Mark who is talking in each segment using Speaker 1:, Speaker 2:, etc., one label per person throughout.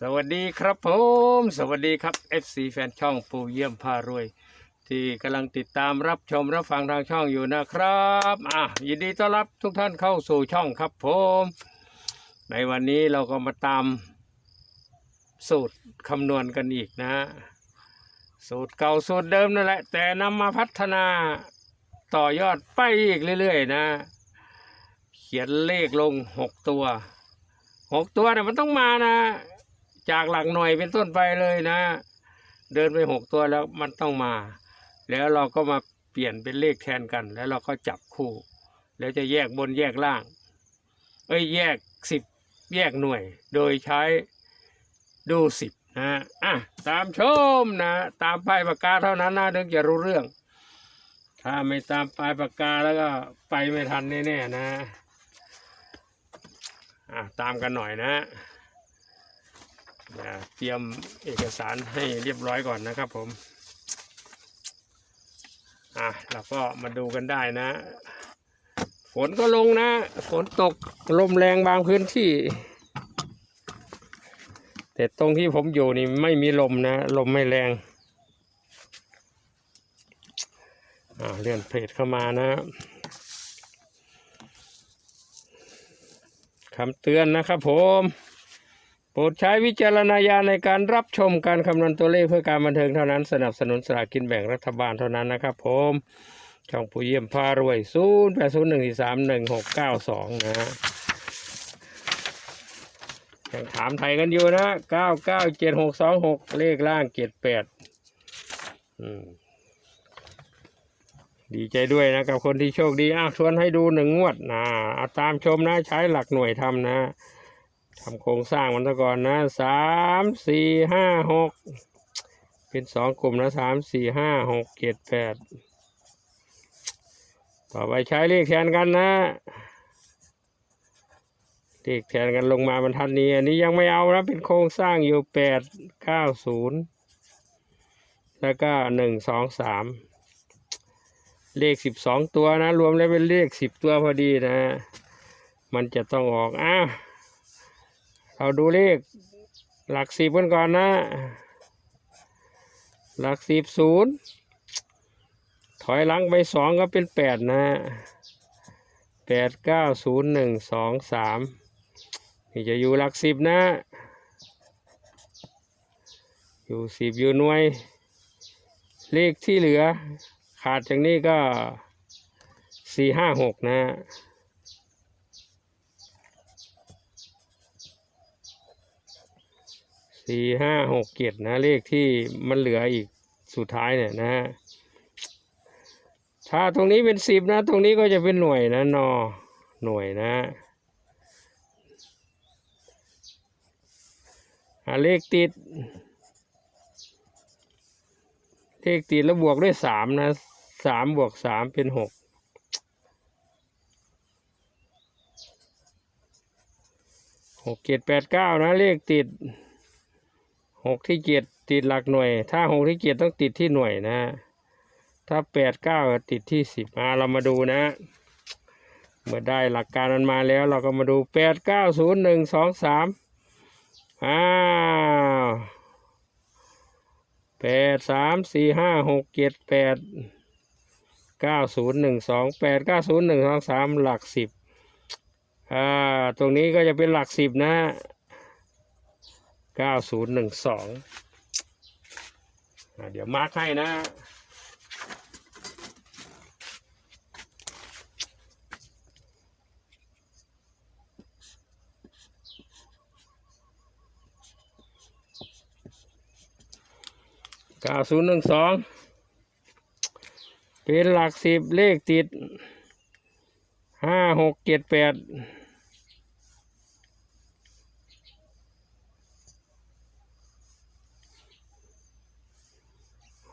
Speaker 1: สวัสดีครับผม สวัสดีครับ FC แฟนช่องปูเยี่ยมพารวย ที่กำลังติดตามรับชมรับฟังทางช่องอยู่นะครับอะยินดีต้อนรับทุกท่านเข้าสู่ช่องครับผม ในวันนี้เราก็มาตามสูตรคำนวณกันอีกนะ สูตรเก่าสูตรเดิมนั่นแหละ แต่นำมาพัฒนาต่อยอดไปอีกเรื่อยๆนะ เขียนเลขลงหกตัวหกตัวเนี่ยมันต้องมานะ จากหลักหน่วยเป็นต้นไปเลยนะ เดินไปหกตัวแล้วมันต้องมา แล้วเราก็มาเปลี่ยนเป็นเลขแทนกัน แล้วเราก็จับคู่ แล้วจะแยกบนแยกล่าง เอ้ยแยกสิบแยกหน่วย โดยใช้ดูสิบนะอะตามชมนะตามป้ายปากกาเท่านั้นนะถึงจะรู้เรื่อง ถ้าไม่ตามป้ายปากกาแล้วก็ไปไม่ทันแน่ๆนะอะตามกันหน่อยนะนะ เตรียมเอกสารให้เรียบร้อยก่อนนะครับผม อะเราก็มาดูกันได้นะ ฝนก็ลงนะ ฝนตกลมแรงบางพื้นที่ แต่ตรงที่ผมอยู่นี่ไม่มีลมนะ ลมไม่แรงอ่าเลื่อนเพจเข้ามานะคำเตือนนะครับผม ปรดใช้วิจารณญาณในการรับชมการคำนวณตัวเลขเพื่อการบันเทิงเท่านั้นสนับสนุนสลากกินแบ่งรัฐบาลเท่านั้นนะครับผมช่องผู้เยี่ยมพารวยศูนย์แปดศูนย์หนึ่งสามหนึ่งหกเก้าสองนะฮะยังถามไทยกันอยู่นะเก้าเก้าเจ็ดหกสองหกเลขล่างเจ็ดแปดดีใจด้วยนะกับคนที่โชคดีอ้าวชวนให้ดูหนึ่งงวดนะเอาตามชมนะใช้หลักหน่วยทำนะ ทำโครงสร้างมันซะก่อนนะสามสี่ห้าหกเป็นสองกลุ่มนะสามสี่ห้าหกเจ็ดแปดต่อไปใช้เลขแทนกันนะเลขแทนกันลงมาบรรทัดนี้ อันนี้ยังไม่เอานะเป็นโครงสร้างอยู่แปดเก้าศูนย์แล้วก็หนึ่งสองสามเลขสิบสองตัวนะ รวมแล้วเป็นเลขสิบตัวพอดีนะ มันจะต้องออกอ้าว เราดูเลข หลักสิบกันก่อนนะ หลักสิบศูนย์ถอยหลังไปสองก็เป็นแปดนะแปดเก้าศูนย์หนึ่งสองสามนี่จะอยู่หลักสิบนะ อยู่สิบอยู่หน่วย เลขที่เหลือ ขาดจากนี้ก็สี่ห้าหกนะ สี่ห้าหกเจ็ดนะ เลขที่มันเหลืออีกสุดท้ายเนี่ยนะฮะถ้าตรงนี้เป็นสิบนะ ตรงนี้ก็จะเป็นหน่วยนะนอหน่วยนะอะเลขติด เลขติดแล้วบวกด้วยสามนะสามบวกสามเป็นหกหกเจ็ดแปดเก้านะ เลขติด หกที่เจ็ดติดหลักหน่วย ถ้าหกที่เจ็ดต้องติดที่หน่วยนะ ถ้าแปดเก้าติดที่สิบมาเรามาดูนะ เมื่อได้หลักการมันมาแล้ว เราก็มาดูแปดเก้าศูนย์หนึ่งสองสามอ้าวแปดสามสี่ห้าหกเจ็ดแปดเก้าศูนย์หนึ่งสองแปดเก้าศูนย์หนึ่งสองสามหลักสิบอ่าตรงนี้ก็จะเป็นหลักสิบนะ เก้าศูนย์หนึ่งสองเดี๋ยวมาร์คให้นะเก้าศูนย์หนึ่งสองเป็นหลักสิบเลขติดห้าหกเจ็ดแปด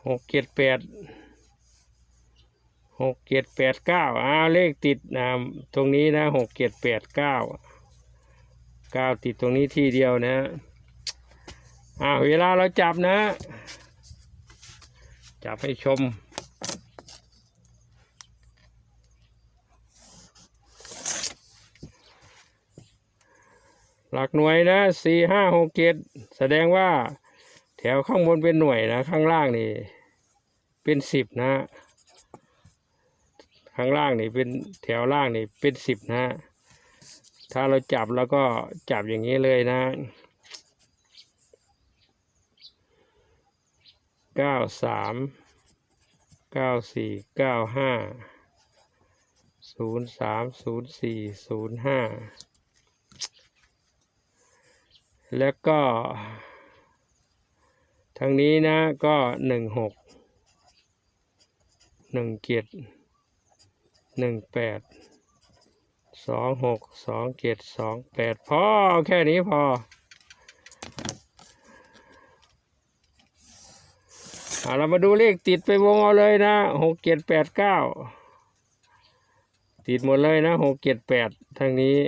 Speaker 1: หกเจ็ดแปดหกเจ็ดแปดเก้าอ้าวเลขติดนะตรงนี้นะหกเจ็ดแปดเก้าเก้าติดตรงนี้ที่เดียวนะอ้าวเวลาเราจับนะ จับให้ชมหลักหน่วยนะสี่ห้าหกเจ็ดแสดงว่าแถวข้างบนเป็นหน่วยนะ ข้างล่างนี่ เป็นสิบนะข้างล่างนี่เป็นแถวล่างนี่เป็นสิบนะถ้าเราจับแล้วก็จับอย่างนี้เลยนะเก้าสามเก้าสี่เก้าห้าศูนย์สามศูนย์สี่ศูนย์ห้าแล้วก็ทางนี้นะก็หนึ่งหก หนึ่งเจ็ดหนึ่งแปดสองหกสองเจ็ดสองแปดพอแค่นี้พออ่าเรามาดูเลขติดไปวงเอาเลยนะหกเจ็ดแปดเก้าติดหมดเลยนะหกเจ็ดแปดทางนี้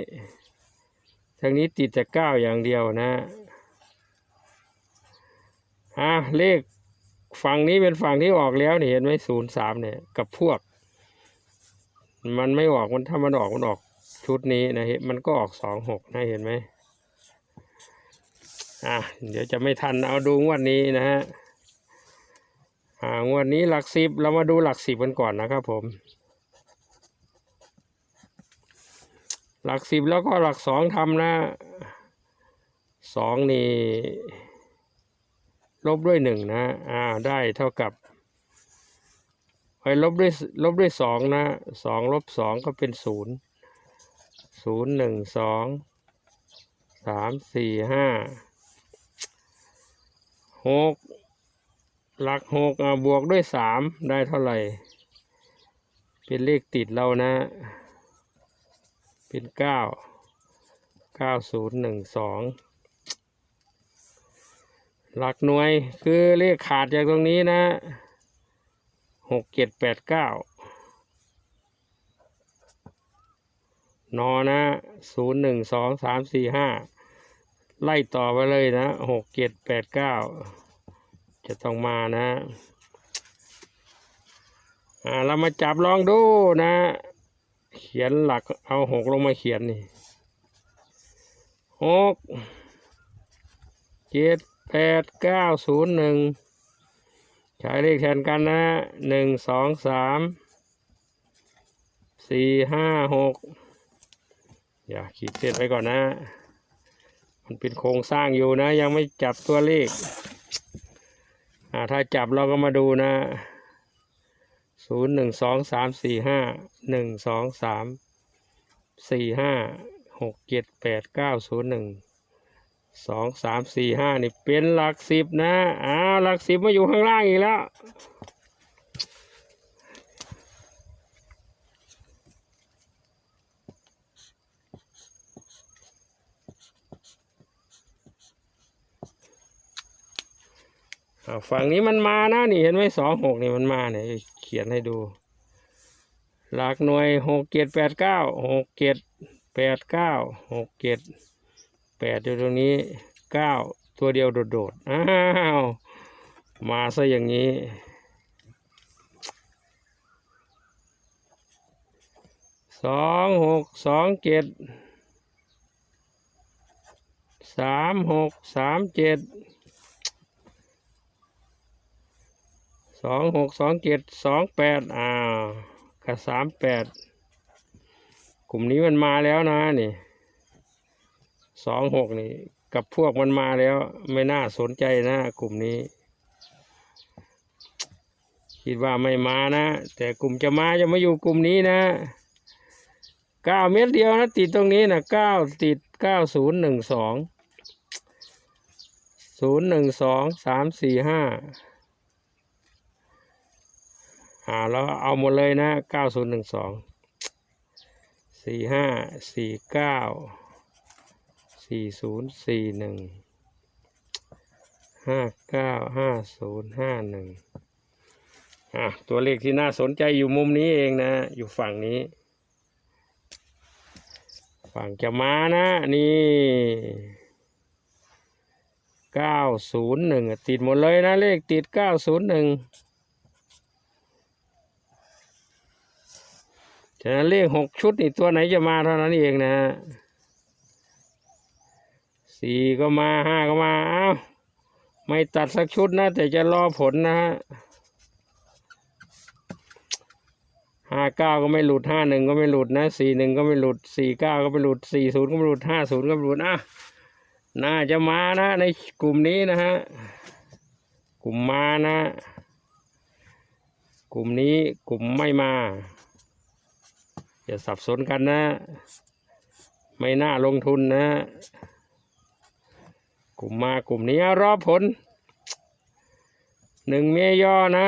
Speaker 1: ทางนี้ติดแต่เก้าอย่างเดียวนะอ่าเลข ฝั่งนี้เป็นฝั่งที่ออกแล้วนี่เห็นไหมศูนย์สามเนี่ย กับพวก มันไม่ออกมันถ้ามันออกมันออกชุดนี้นะเห็นมันก็ออกสองหกนะเห็นไหมอะเดี๋ยวจะไม่ทันเอาดูงวดนี้นะฮะอ่างวดนี้หลักสิบเรามาดูหลักสิบกันก่อนนะครับผม หลักสิบแล้วก็หลักสองทำนะสองนี่ ลบด้วยหนึ่งนะอ่าได้เท่ากับไปลบด้วยลบด้วยสองนะสองลบสองก็เป็นศูนย์ศูนย์หนึ่งสองสามสี่ห้าหกหลักหกอะบวกด้วยสามได้เท่าไหร่ เป็นเลขติดเรานะ เป็นเก้าเก้าศูนย์หนึ่งสอง หลักหน่วยคือเลขขาดจากตรงนี้นะหกเจ็ดแปดเก้านอนะศูนย์หนึ่งสองสามสี่ห้าไล่ต่อไปเลยนะหกเจ็ดแปดเก้าจะต้องมานะอ่าเรามาจับลองดูนะ เขียนหลักเอาหกลงมาเขียนนี่หกเจ็ด แปดเก้าศูนย์หนึ่งใช้เลขแทนกันนะหนึ่งสองสามสี่ห้าหกอย่าขีดเส้นไว้ก่อนนะ มันเป็นโครงสร้างอยู่นะ ยังไม่จับตัวเลขอ่าถ้าจับเราก็มาดูนะศูนย์หนึ่งสองสามสี่ห้าหนึ่งสองสามสี่ห้าหกเจ็ดแปดเก้าศูนย์หนึ่ง สองสามสี่ห้านี่เป็นหลักสิบนะอ้าวหลักสิบมาอยู่ข้างล่างอีกแล้วฝั่งนี้มันมานะนี่เห็นไหมสองหกนี่มันมาเนี่ยเขียนให้ดู หลักหน่วยหกเจ็ดแปดเก้าหกเจ็ดแปดเก้าหกเจ็ด แปดอยู่ตรงนี้เก้าตัวเดียวโดดๆ อ้าว มาซะอย่างนี้ สองหกสองเจ็ดสามหกสามเจ็ดสองหกสองเจ็ดสองแปดอ้าวกับสามแปดกลุ่มนี้มันมาแล้วนะนี่ สองหกนี่ กับพวกมันมาแล้ว ไม่น่าสนใจนะกลุ่มนี้ คิดว่าไม่มานะ แต่กลุ่มจะมาจะมาอยู่กลุ่มนี้นะเก้าเม็ดเดียวนะ ติดตรงนี้นะเก้าติดเก้าศูนย์หนึ่งสองศูนย์หนึ่งสองสามสี่ห้าอ่าแล้วเอาหมดเลยนะเก้าศูนย์หนึ่งสองสี่ห้าสี่เก้า สี่ศูนย์สี่หนึ่งห้าเก้าห้าศูนย์ห้าหนึ่งอะตัวเลขที่น่าสนใจอยู่มุมนี้เองนะ อยู่ฝั่งนี้ ฝั่งจะมานะ นี่เก้าศูนย์หนึ่งติดหมดเลยนะ เลขติดเก้าศูนย์หนึ่งฉะนั้นเลขหกชุดนี่ตัวไหนจะมาเท่านั้นเองนะฮะ สี่ก็มาห้าก็มาเอ้าไม่ตัดสักชุดนะ แต่จะรอผลนะฮะห้าเก้าก็ไม่หลุดห้าหนึ่งก็ไม่หลุดนะสี่หนึ่งก็ไม่หลุดสี่เก้าก็ไม่หลุดสี่ศูนย์ก็ไม่หลุดห้าศูนย์ก็ไม่หลุดอะน่าจะมานะในกลุ่มนี้นะฮะกลุ่มมานะ กลุ่มนี้กลุ่มไม่มา อย่าสับสนกันนะ ไม่น่าลงทุนนะ กลุ่มมากลุ่มนี้รอบผลหนึ่งเมย่อนะ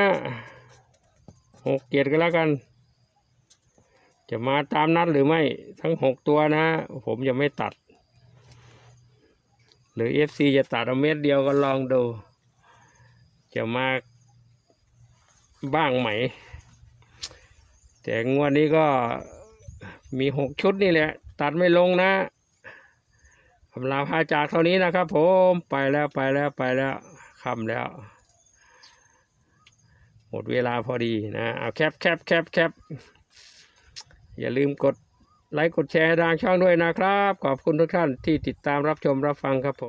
Speaker 1: หกเกียรติกันแล้วกัน จะมาตามนัดหรือไม่ทั้งหกตัวนะ ผมจะไม่ตัด หรือ FC จะตัดเอาเม็ดเดียวก็ลองดู จะมาบ้างไหม แต่งวดนี้ก็มีหกชุดนี่แหละ ตัดไม่ลงนะ คำลาพาจากเท่านี้นะครับ ผมไปแล้วไปแล้วไปแล้วคำแล้ว หมดเวลาพอดีนะเอาแคปแคปแคปแคปอย่าลืมกดไลค์กดแชร์ทางช่องด้วยนะครับ ขอบคุณทุกท่านที่ติดตามรับชมรับฟังครับผม